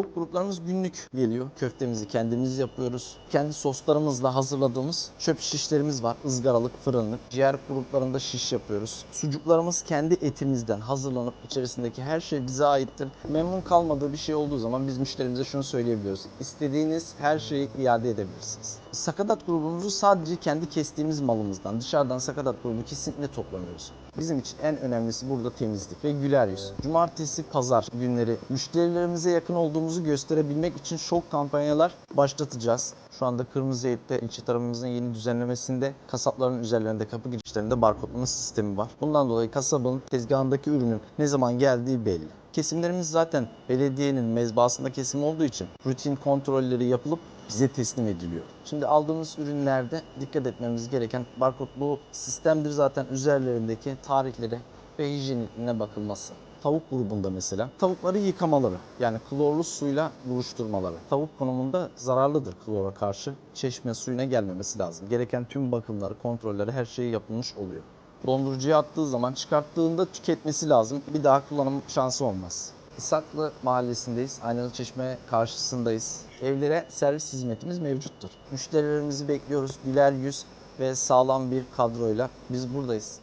Tavuk gruplarımız günlük geliyor. Köftemizi kendimiz yapıyoruz. Kendi soslarımızla hazırladığımız çöp şişlerimiz var. ızgaralık, fırınlık. Ciğer gruplarında şiş yapıyoruz. Sucuklarımız kendi etimizden hazırlanıp içerisindeki her şey bize aittir. Memnun kalmadığı bir şey olduğu zaman biz müşterimize şunu söyleyebiliyoruz. İstediğiniz her şeyi iade edebilirsiniz. Sakatat grubumuzu sadece kendi kestiğimiz malımızdan, dışarıdan sakatat grubunu kesinlikle toplamıyoruz. Bizim için en önemlisi burada temizlik ve güler yüz. Cumartesi, pazar günleri müşterilerimize yakın olduğumuzu gösterebilmek için şok kampanyalar başlatacağız. Şu anda Kırmızı Et'te ilçe tarafımızın yeni düzenlemesinde kasapların üzerlerinde kapı girişlerinde barkodlama sistemi var. Bundan dolayı kasabın tezgahındaki ürünün ne zaman geldiği belli. Kesimlerimiz zaten belediyenin mezbahasında kesim olduğu için rutin kontrolleri yapılıp bize teslim ediliyor. Şimdi aldığımız ürünlerde dikkat etmemiz gereken barkodlu sistemdir zaten üzerlerindeki tarihlere ve hijyenine bakılması. Tavuk grubunda mesela tavukları yıkamaları yani klorlu suyla buluşturmaları. Tavuk konumunda zararlıdır klora karşı. Çeşme suyuna gelmemesi lazım. Gereken tüm bakımları, kontrolleri her şeyi yapılmış oluyor. Dondurucuya attığı zaman çıkarttığında tüketmesi lazım. Bir daha kullanım şansı olmaz. Isaklı mahallesindeyiz. Aynalı Çeşme karşısındayız. Evlere servis hizmetimiz mevcuttur. Müşterilerimizi bekliyoruz. Güler yüz ve sağlam bir kadroyla biz buradayız.